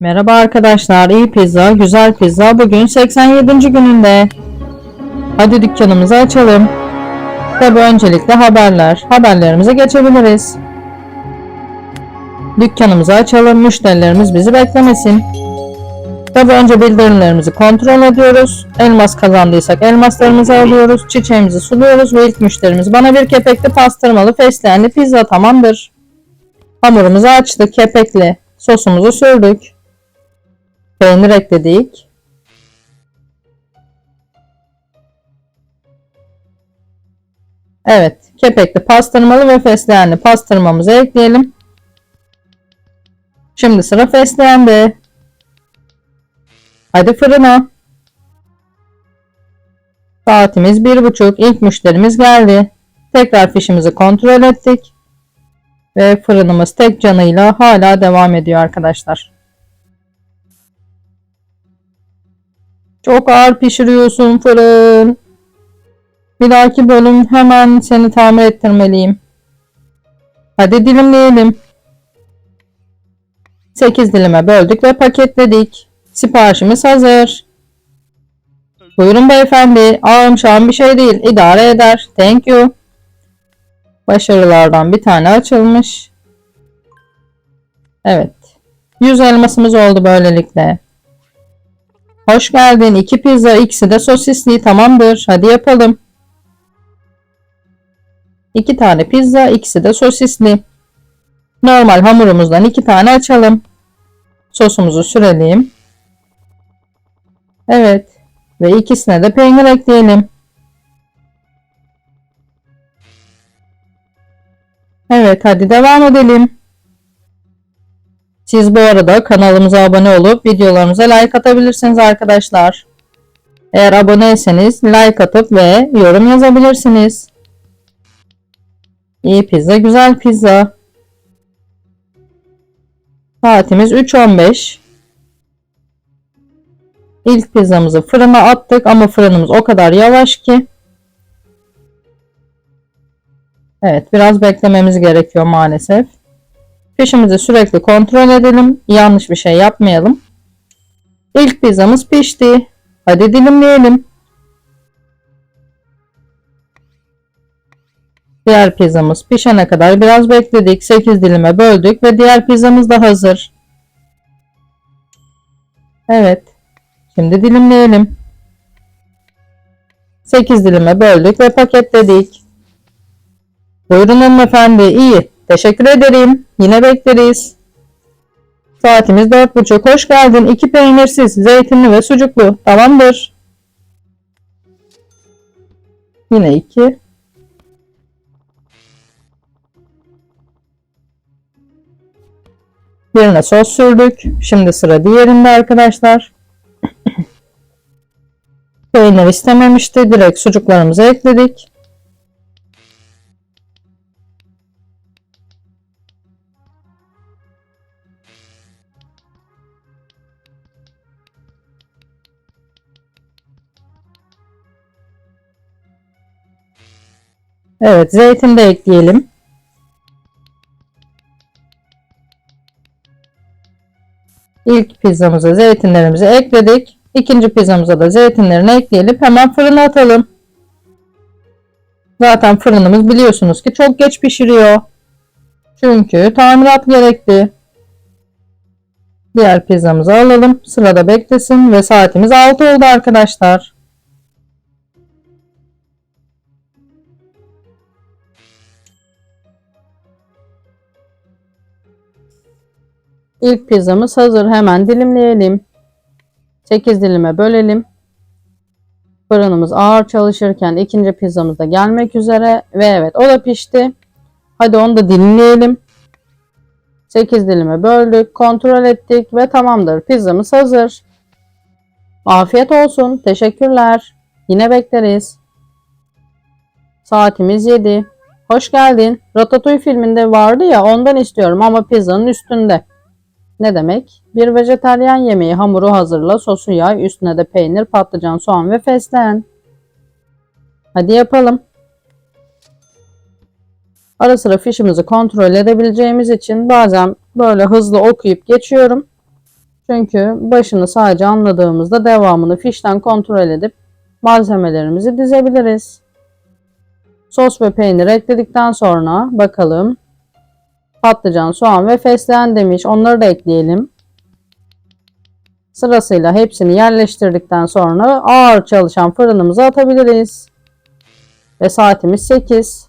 Merhaba arkadaşlar, iyi pizza, güzel pizza bugün 87. gününde. Hadi dükkanımızı açalım. Tabi öncelikle haberler. Haberlerimize geçebiliriz. Dükkanımızı açalım, müşterilerimiz bizi beklemesin. Tabi önce bildirimlerimizi kontrol ediyoruz. Elmas kazandıysak elmaslarımızı alıyoruz. Çiçeğimizi suluyoruz ve ilk müşterimiz bana bir kepekli pastırmalı fesleğenli pizza tamamdır. Hamurumuzu açtık kepekli. Sosumuzu sürdük. Peynir ekledik. Evet, kepekli pastırmalı ve fesleğenli pastırmamızı ekleyelim. Şimdi sıra fesleğende. Hadi fırına. Saatimiz bir buçuk. İlk müşterimiz geldi. Tekrar fişimizi kontrol ettik. Ve fırınımız tek canıyla hala devam ediyor arkadaşlar. Çok ağır pişiriyorsun fırın. Bir dahaki bölüm hemen seni tamir ettirmeliyim. Hadi dilimleyelim. 8 dilime böldük ve paketledik. Siparişimiz hazır. Buyurun beyefendi. Ağım şağım bir şey değil. İdare eder. Thank you. Başarılardan bir tane açılmış. Evet. 100 elmasımız oldu böylelikle. Hoş geldin. İki pizza, ikisi de sosisli. Tamamdır. Hadi yapalım. İki tane pizza, ikisi de sosisli. Normal hamurumuzdan iki tane açalım. Sosumuzu sürelim. Evet. Ve ikisine de peynir ekleyelim. Evet hadi devam edelim. Siz bu arada kanalımıza abone olup videolarımıza like atabilirsiniz arkadaşlar. Eğer aboneyseniz like atıp ve yorum yazabilirsiniz. İyi pizza, güzel pizza. Saatimiz 3.15. İlk pizzamızı fırına attık ama fırınımız o kadar yavaş ki. Evet biraz beklememiz gerekiyor maalesef. Pişimizi sürekli kontrol edelim. Yanlış bir şey yapmayalım. İlk pizzamız pişti. Hadi dilimleyelim. Diğer pizzamız pişene kadar biraz bekledik. 8 dilime böldük ve diğer pizzamız da hazır. Evet. Şimdi dilimleyelim. 8 dilime böldük ve paketledik. Buyurun hanımefendi. iyi. Teşekkür ederim. Yine bekleriz. Saatimiz 4.30. Hoş geldin. İki peynirsiz, zeytinli ve sucuklu. Tamamdır. Yine iki. Birine sos sürdük. Şimdi sıra diğerinde arkadaşlar. Peynir istememişti. Direkt sucuklarımızı ekledik. Evet, zeytin de ekleyelim. İlk pizzamıza zeytinlerimizi ekledik. İkinci pizzamıza da zeytinlerini ekleyelim. Hemen fırına atalım. Zaten fırınımız biliyorsunuz ki çok geç pişiriyor. Çünkü tamirat gerekti. Diğer pizzamızı alalım. Sırada beklesin ve saatimiz 6 oldu arkadaşlar. İlk pizzamız hazır. Hemen dilimleyelim. 8 dilime bölelim. Fırınımız ağır çalışırken ikinci pizzamız da gelmek üzere. Ve evet o da pişti. Hadi onu da dilimleyelim. 8 dilime böldük. Kontrol ettik ve tamamdır. Pizzamız hazır. Afiyet olsun. Teşekkürler. Yine bekleriz. Saatimiz 7. Hoş geldin. Ratatouille filminde vardı ya ondan istiyorum ama pizzanın üstünde. Ne demek? Bir vejetaryen yemeği hamuru hazırla, sosu yay, üstüne de peynir, patlıcan, soğan ve fesleğen. Hadi yapalım. Ara sıra fişimizi kontrol edebileceğimiz için bazen böyle hızlı okuyup geçiyorum. Çünkü başını sadece anladığımızda devamını fişten kontrol edip malzemelerimizi dizebiliriz. Sos ve peynir ekledikten sonra bakalım patlıcan, soğan ve fesleğen demiş. Onları da ekleyelim. Sırasıyla hepsini yerleştirdikten sonra ağır çalışan fırınımıza atabiliriz. Ve saatimiz 8.